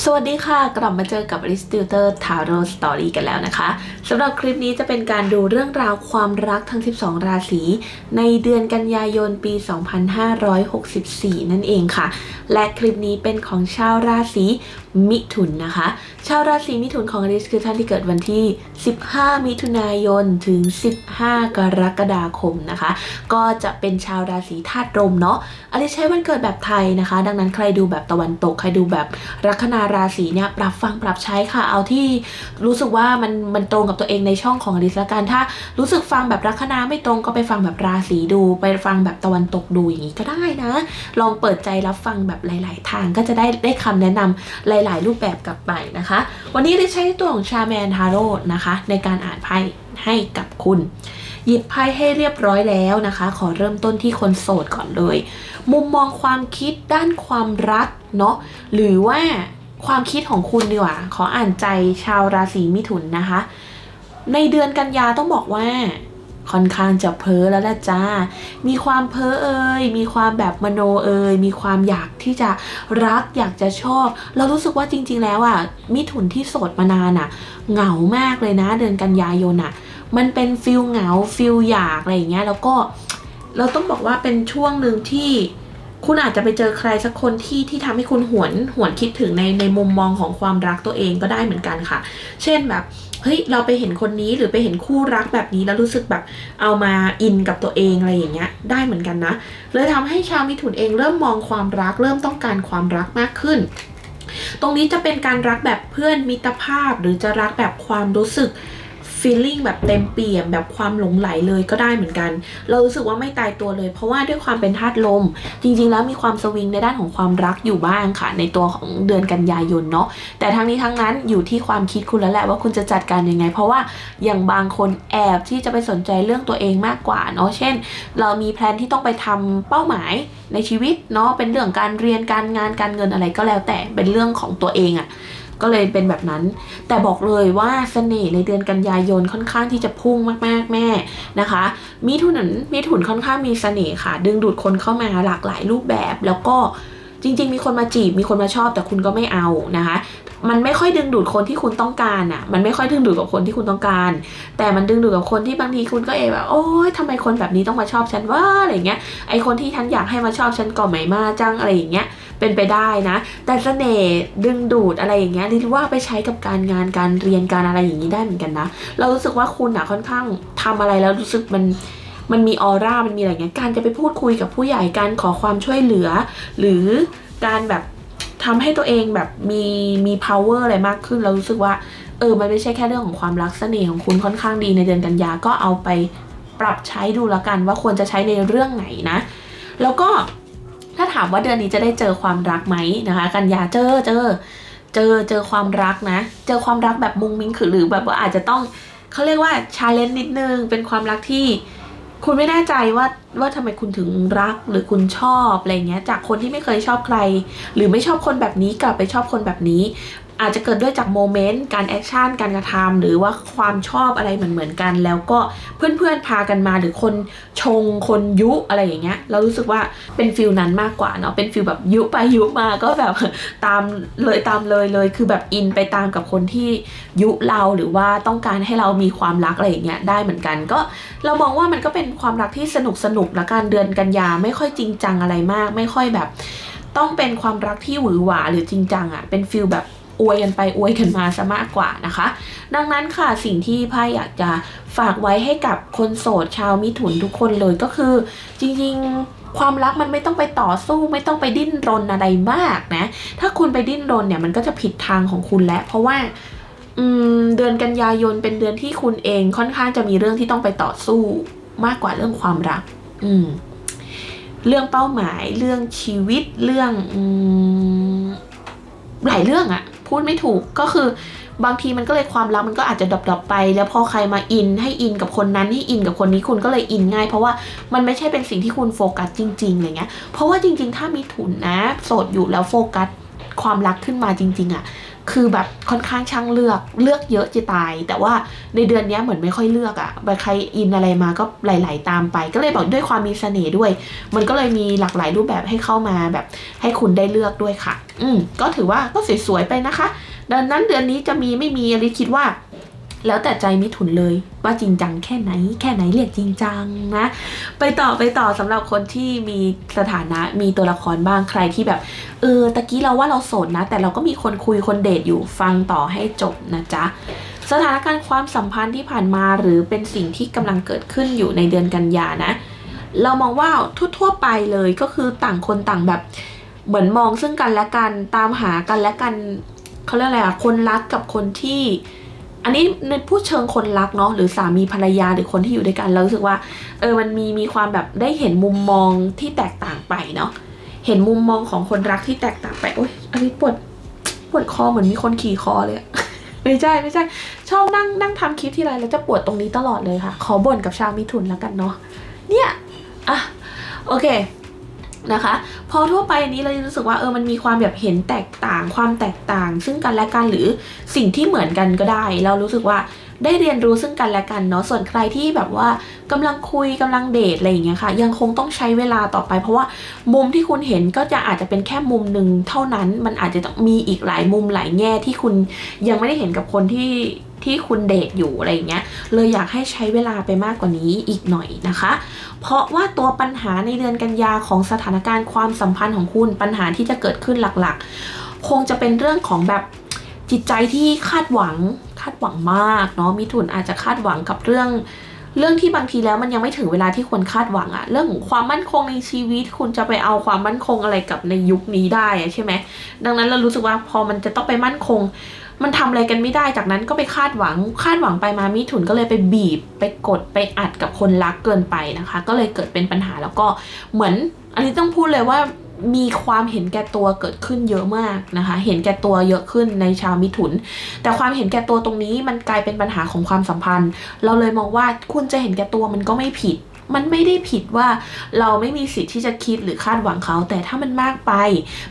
สวัสดีค่ะ กลับมาเจอกับ a r i s t i l t e r Tarot Story กันแล้วนะคะสำหรับคลิปนี้จะเป็นการดูเรื่องราวความรักทั้ง 12 ราศี ในเดือนกันยายนปี 2564 นั่นเองค่ะ และคลิปนี้เป็นของชาวราศีมิถุนนะคะชาวราศีมิถุนของอริสคือท่านที่เกิดวันที่ 15 มิถุนายนถึง 15 กรกฎาคมนะคะ ก็จะเป็นชาวราศีธาตุลมเนาะอริสใช้วันเกิดแบบไทยนะคะ ดังนั้นใครดูแบบตะวันตก ใครดูแบบลัคนาราศีเนี่ยปรับฟังปรับใช้ค่ะ เอาที่รู้สึกว่ามันมันตรงกับตัวเองในช่องของอริสละกันถ้ารู้สึกฟังแบบลัคนาไม่ตรงก็ไปฟังแบบราศีดู ไปฟังแบบตะวันตกดูอย่างนี้ก็ได้นะ ลองเปิดใจรับฟังแบบหลาย ๆ ทางก็จะได้ได้คำแนะนำหลาย ๆ รูปแบบกลับไปนะคะวันนี้ได้ใช้ตัวของชาแมนทาโร่นะคะ ในการอ่านไพ่ให้กับคุณ หยิบไพ่ให้เรียบร้อยแล้วนะคะ ขอเริ่มต้นที่คนโสดก่อนเลย มุมมองความคิดด้านความรักเนาะหรือว่าความคิดของคุณดีกว่า ขออ่านใจชาวราศีมิถุนนะคะ ในเดือนกันยาต้องบอกว่า ค่อนข้างจะเพ้อแล้วละจ้า มีความเพ้อเอ่ย มีความแบบมโนเอ่ย มีความอยากที่จะรักอยากจะชอบ เรารู้สึกว่าจริง ๆ แล้วอะ มิถุนที่โสดมานานอะ เหงามากเลยนะ เดือนกันยายนอะ มันเป็นฟิลเหงาฟิลอยากอะไรอย่างเงี้ย แล้วก็เราต้องบอกว่าเป็นช่วงหนึ่งที่ คุณอาจจะไปเจอใครสักคนที่ที่ทำให้คุณหวนหวนคิดถึงในในมุมมองของความรักตัวเองก็ได้เหมือนกันค่ะ เช่นแบบเฮ้ยเราไปเห็นคนนี้หรือไปเห็นคู่รักแบบนี้แล้วรู้สึกแบบเอามาอินกับตัวเองอะไรอย่างเงี้ยได้เหมือนกันนะเลยทำให้ชาวมิถุนเองเริ่มมองความรัก เริ่มต้องการความรักมากขึ้น ตรงนี้จะเป็นการรักแบบเพื่อนมิตรภาพ หรือจะรักแบบความรู้สึก feeling แบบเต็มเปี่ยมแบบความหลงไหลเลยก็ได้เหมือนกัน เรารู้สึกว่าไม่ตายตัวเลย เพราะว่าด้วยความเป็นธาตุลม จริง ๆ แล้วมีความสวิงในด้านของความรักอยู่บ้างค่ะ ในตัวของเดือนกันยายนเนาะแต่ทั้งนี้ทั้งนั้นอยู่ที่ความคิดคุณแล้วแหละว่าคุณจะจัดการยังไง เพราะว่าอย่างบางคนแอบที่จะไปสนใจเรื่องตัวเองมากกว่าเนาะเช่น เรามีแพลนที่ต้องไปทำเป้าหมายในชีวิตเนาะเป็นเรื่องการเรียนการงานการเงินอะไรก็แล้วแต่เป็นเรื่องของตัวเองอะ่ะ ก็เลยเป็นแบบนั้น แต่บอกเลยว่าเสน่ห์ในเดือนกันยายนค่อนข้างที่จะพุ่งมากๆแม่นะคะ มีทุนมีถุนค่อนข้างมีเสน่ห์ค่ะ ดึงดูดคนเข้ามาหลากหลายรูปแบบแล้วก็จริง ๆ มีคนมาจีบมีคนมาชอบแต่คุณก็ไม่เอานะคะ มันไม่ค่อยดึงดูดคนที่คุณต้องการอะ มันไม่ค่อยดึงดูดกับคนที่คุณต้องการ แต่มันดึงดูดกับคนที่บางทีคุณก็เอแบบโอ๊ยทำไมคนแบบนี้ต้องมาชอบฉันว่าอะไรเงี้ยไอคนที่ฉันอยากให้มาชอบฉันก็ไม่มาจังอะไรอย่างเงี้ยเป็นไปได้นะ แต่เสน่ห์ดึงดูดอะไรอย่างเงี้ยริว่าไปใช้กับการงานการเรียนการอะไรอย่างนี้ได้เหมือนกันนะ เรารู้สึกว่าคุณอะค่อนข้างทำอะไรแล้วรู้สึกมันมันมีออร่ามันมีอะไรเงี้ยการจะไปพูดคุยกับผู้ใหญ่การขอความช่วยเหลือ หรือการแบบทำให้ตัวเองแบบมีมี power อะไรมากขึ้น เรารู้สึกว่า เออ มันไม่ใช่แค่เรื่องของความรักเสน่ห์ของคุณค่อนข้างดีในเดือนกันยาก็เอาไปปรับใช้ดูแล้วกันว่าควรจะใช้ในเรื่องไหนนะ แล้วก็ ถ้าถามว่าเดือนนี้จะได้เจอความรักไหมนะคะ กันยาเจอเจอ เจอเจอความรักนะ เจอความรักแบบมุงมิ้งคือหรือแบบว่าอาจจะต้องเขาเรียกว่าชาเลนจ์นิดนึงเป็นความรักที่ คุณไม่แน่ใจว่า ว่าทำไมคุณถึงรักหรือคุณชอบอะไรเงี้ยจากคนที่ไม่เคยชอบใคร หรือไม่ชอบคนแบบนี้กลับไปชอบคนแบบนี้ อาจจะเกิดด้วยจากโมเมนต์การแอคชั่นการกระทำหรือว่าความชอบอะไรเหมือนเหมือนกัน แล้วก็เพื่อนๆพากันมาหรือคนชงคนยุอะไรอย่างเงี้ยเรารู้สึกว่าเป็นฟิลนั้นมากกว่าเนาะเป็นฟิลแบบยุไปยุมาก็แบบตามเลยตามเลยเลย คือแบบอินไปตามกับคนที่ยุเราหรือว่าต้องการให้เรามีความรักอะไรอย่างเงี้ยได้เหมือนกัน ก็เรามองว่ามันก็เป็นความรักที่สนุกสนุกละกันเดือนกันยาไม่ค่อยจริงจังอะไรมาก ไม่ค่อยแบบ ต้องเป็นความรักที่หวือหวาหรือจริงจังอะ่ะเป็นฟิลแบบอวยกันไปอวยกันมาซะมากกว่านะคะ ดังนั้นค่ะสิ่งที่ไพ่อยากจะฝากไว้ให้กับคนโสดชาวมิถุนทุกคนเลยก็คือ จริงๆ ความรักมันไม่ต้องไปต่อสู้ ไม่ต้องไปดิ้นรนอะไรมากนะ ถ้าคุณไปดิ้นรนเนี่ยมันก็จะผิดทางของคุณแล้ว เพราะว่าเดือนกันยายนเป็นเดือนที่คุณเองค่อนข้างจะมีเรื่องที่ต้องไปต่อสู้มากกว่าเรื่องความรัก อืมเรื่องเป้าหมายเรื่องชีวิตเรื่องอืมหลายเรื่องอะพูดไม่ถูกก็คือบางทีมันก็เลยความรักมันก็อาจจะดรอปๆไป แล้วพอใครมาอินให้อินกับคนนั้นให้อินกับคนนี้คุณก็เลยอินง่าย เพราะว่ามันไม่ใช่เป็นสิ่งที่คุณโฟกัสจริงๆอะไรเงี้ยเพราะว่าจริง ๆ ถ้ามีทุนนะ โสดอยู่แล้วโฟกัสความรักขึ้นมาจริง ๆอะ คือแบบค่อนข้างช่างเลือกเลือกเยอะจะตาย แต่ว่าในเดือนนี้เหมือนไม่ค่อยเลือกอะ่ะใครอินอะไรมาก็ไหลๆตามไป ก็เลยบอกด้วยความมีเสน่ห์ด้วย มันก็เลยมีหลากหลายรูปแบบให้เข้ามาแบบ ให้คุณได้เลือกด้วยค่ะ อืมก็ถือว่าก็สวยๆไปนะคะ ดังนั้นเดือนนี้จะมีไม่มีอลิคิดว่า แล้วแต่ใจมิถุนเลยว่าจริงจังแค่ไหน แค่ไหนเรียกจริงจังนะ ไปต่อไปต่อสำหรับคนที่มีสถานะมีตัวละครบ้างใครที่แบบ เออตะกี้เราว่าเราโสดนะ แต่เราก็มีคนคุยคนเดทอยู่ฟังต่อให้จบนะจ๊ะสถานการณ์ความสัมพันธ์ที่ผ่านมาหรือเป็นสิ่งที่กำลังเกิดขึ้นอยู่ในเดือนกันยานะ เรามองว่าทั่วๆไปเลยก็คือต่างคนต่างแบบ เหมือนมองซึ่งกันและกันตามหากันและกันเขาเรียกอะไรอะคนรักกับคนที่ อันนี้ในพูดเชิงคนรักเนาะหรือสามีภรรยาหรือคนที่อยู่ด้วยกันเรารู้สึกว่าเออมันมีมีความแบบได้เห็นมุมมองที่แตกต่างไปเนาะเห็นมุมมองของคนรักที่แตกต่างไปโอ๊ยอันนี้ปวดปวดคอเหมือนมีคนขี่คอเลย ไม่ใช่ไม่ใช่ ชอบนั่งนั่งทำคลิปที่ไรแล้วจะปวดตรงนี้ตลอดเลยค่ะ ขอบ่นกับชาวมิถุนแล้วกันเนาะเนี่ยอะโอเค นะคะ พอทั่วไปอันนี้เราจะรู้สึกว่าเออมันมีความแบบเห็นแตกต่าง ความแตกต่าง ซึ่งกันและกันหรือสิ่งที่เหมือนกันก็ได้ เรารู้สึกว่าได้เรียนรู้ซึ่งกันและกันเนาะส่วนใครที่แบบว่ากำลังคุยกำลังเดทอะไรอย่างเงี้ยค่ะ ยังคงต้องใช้เวลาต่อไป เพราะว่ามุมที่คุณเห็นก็จะอาจจะเป็นแค่มุมหนึ่งเท่านั้น มันอาจจะต้องมีอีกหลายมุมหลายแง่ที่คุณยังไม่ได้เห็นกับคนที่ ที่คุณเดทอยู่อะไรเงี้ย เลยอยากให้ใช้เวลาไปมากกว่านี้อีกหน่อยนะคะ เพราะว่าตัวปัญหาในเดือนกันยาของสถานการณ์ความสัมพันธ์ของคุณปัญหาที่จะเกิดขึ้นหลักๆ คงจะเป็นเรื่องของแบบจิตใจที่คาดหวังคาดหวังมากเนาะมิถุนอาจจะคาดหวังกับเรื่องเรื่องที่บางทีแล้วมันยังไม่ถึงเวลาที่ควรคาดหวังอะเรื่องของความมั่นคงในชีวิต คุณจะไปเอาความมั่นคงอะไรกับในยุคนี้ได้ใช่ไหมดังนั้นเรารู้สึกว่าพอมันจะต้องไปมั่นคง มันทำอะไรกันไม่ได้จากนั้นก็ไปคาดหวังคาดหวังไปมามิถุนก็เลยไปบีบ ไปกดไปอัดกับคนรักเกินไปนะคะ ก็เลยเกิดเป็นปัญหาแล้วก็เหมือน อันนี้ต้องพูดเลยว่ามีความเห็นแก่ตัวเกิดขึ้นเยอะมากนะคะ เห็นแก่ตัวเยอะขึ้นในชาวมิถุน แต่ความเห็นแก่ตัวตรงนี้มันกลายเป็นปัญหาของความสัมพันธ์ เราเลยมองว่าคุณจะเห็นแก่ตัวมันก็ไม่ผิด มันไม่ได้ผิดว่าเราไม่มีสิทธิ์ที่จะคิดหรือคาดหวังเขา แต่ถ้ามันมากไป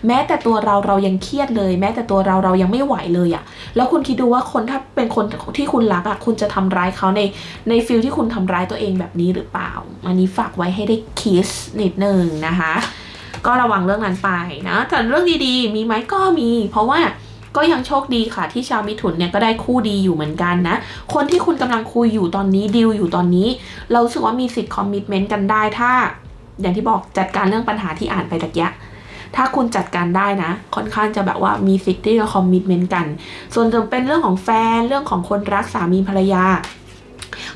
แม้แต่ตัวเราเรายังเครียดเลย แม้แต่ตัวเราเรายังไม่ไหวเลยอะแล้วคุณคิดดูว่าคนถ้าเป็นคนที่คุณรักอะคุณจะทำร้ายเขาในในฟิลที่คุณทำร้ายตัวเองแบบนี้หรือเปล่า อันนี้ฝากไว้ให้ได้คิสนิดนึงนะคะ ก็ระวังเรื่องนั้นไปนะแต่เรื่องดีๆ มีไหมก็มี เพราะว่า ก็ยังโชคดีค่ะที่ชาวมิถุนเนี่ยก็ได้คู่ดีอยู่เหมือนกันนะ คนที่คุณกำลังคุยอยู่ตอนนี้ดีลอยู่ตอนนี้ เราสึกว่ามีสิทธิ์คอมมิชเมนต์กันได้ถ้า อย่างที่บอกจัดการเรื่องปัญหาที่อ่านไปตะกี้ถ้าคุณจัดการได้นะ ค่อนข้างจะแบบว่ามีสิทธิ์ที่จะคอมมิชเมนต์กัน ส่วนจะเป็นเรื่องของแฟนเรื่องของคนรักสามีภรรยา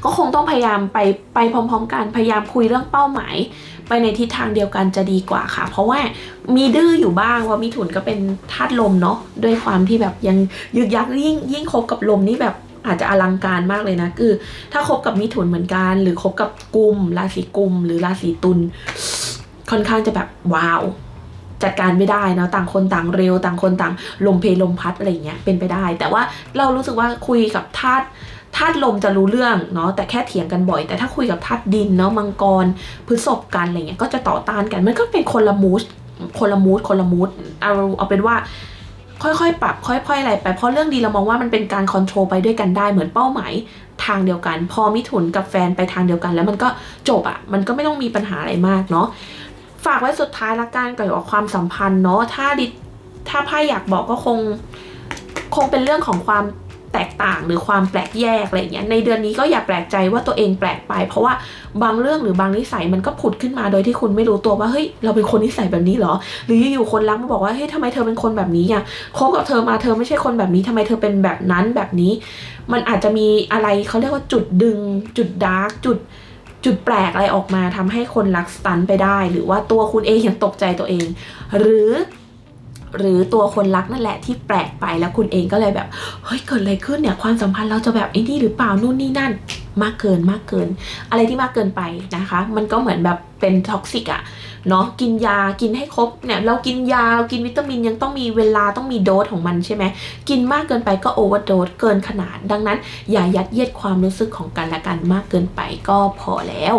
ก็คงต้องพยายามไปไปพร้อม ๆ กันพยายามคุยเรื่องเป้าหมาย ไปในทิศทางเดียวกันจะดีกว่าค่ะ เพราะว่ามีดื้ออยู่บ้างว่ามิถุนก็เป็นธาตุลมเนาะด้วยความที่แบบยังยึกยักยิ่งยิ่งคบกับลมนี่แบบอาจจะอลังการมากเลยนะ คือ ถ้าคบกับมิถุนเหมือนกัน หรือคบกับกุมราศีกุม หรือราศีตุลค่อนข้างจะแบบว้าวจัดการไม่ได้เนาะต่างคนต่างเร็ว ต่างคนต่างลมเพลลมพัดอะไรเงี้ยเป็นไปได้ แต่ว่าเรารู้สึกว่าคุยกับธาตุ ธาตุลมจะรู้เรื่องเนาะแต่แค่เถียงกันบ่อย แต่ถ้าคุยกับธาตุดินเนาะมังกรพฤษภกันอะไรเงี้ยก็จะต่อต้านกัน มันก็เป็นคนละมูสคนละมูสคนละมูสเอาเอาเป็นว่าค่อยๆ ปรับค่อยๆ อะไรไปเพราะเรื่องดีเรามองว่ามันเป็นการคอนโทรลไปด้วยกันได้เหมือนเป้าหมายทางเดียวกัน พอมิถุนกับแฟนไปทางเดียวกัน แล้วมันก็จบอะ่ะมันก็ไม่ต้องมีปัญหาอะไรมากเนาะฝากไว้สุดท้ายละกันเกี่ยวกับความสัมพันธ์เนาะถ้าดิถ้าไพ่อยากบอกก็คง คงเป็นเรื่องของความ แตกต่างหรือความแปลกแยกอะไรเงี้ยในเดือนนี้ก็อย่าแปลกใจว่าตัวเองแปลกไป เพราะว่าบางเรื่องหรือบางนิสัยมันก็ผุดขึ้นมาโดยที่คุณไม่รู้ตัวว่าเฮ้ยเราเป็นคนนิสัยแบบนี้เหรอ หรืออยู่ๆคนรักมาบอกว่าเฮ้ยทำไมเธอเป็นคนแบบนี้อะคบกับเธอมาเธอไม่ใช่คนแบบนี้ทำไมเธอเป็นแบบนั้นแบบนี้ มันอาจจะมีอะไรเขาเรียกว่าจุดดึง จุดดาร์กจุดจุดแปลกอะไรออกมาทำให้คนรักสตันไปได้ หรือว่าตัวคุณเองยังตกใจตัวเอง หรือ หรือตัวคนรักนั่นแหละที่แปลกไปแล้วคุณเองก็เลยแบบเฮ้ยเกิดอะไรขึ้นเนี่ยความสัมพันธ์เราจะแบบไอ้นี่หรือเปล่านู่นนี่นั่น มากเกินมากเกิน อะไรที่มากเกินไปนะคะ มันก็เหมือนแบบเป็นท็อกซิกอะเนาะกินยากินให้ครบเนี่ยเรากินยาเรากินวิตามินยังต้องมีเวลาต้องมีโดสของมันใช่ไหมกินมากเกินไปก็โอเวอร์โดสเกินขนาด ดังนั้น อย่ายัดเยียดความรู้สึกของกันและกันมากเกินไปก็พอแล้ว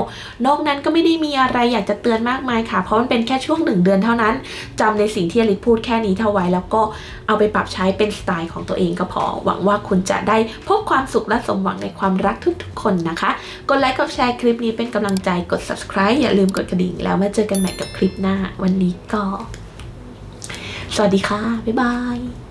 นอกนั้นก็ไม่ได้มีอะไรอยากจะเตือนมากมายค่ะ เพราะมันเป็นแค่ช่วงหนึ่งเดือนเท่านั้นจำในสิ่งที่อลิศพูดแค่นี้เท่าไว้ แล้วก็เอาไปปรับใช้เป็นสไตล์ของตัวเองก็พอ หวังว่าคุณจะได้พบความสุขและสมหวังในความรักทุกๆคนนะคะ กดไลค์กดแชร์คลิปนี้เป็นกำลังใจกด subscribe อย่าลืมกดกระดิ่ง แล้วมาเจอกันใหม่กับคลิปหน้า วันนี้ก็ สวัสดีค่ะ บ๊ายบาย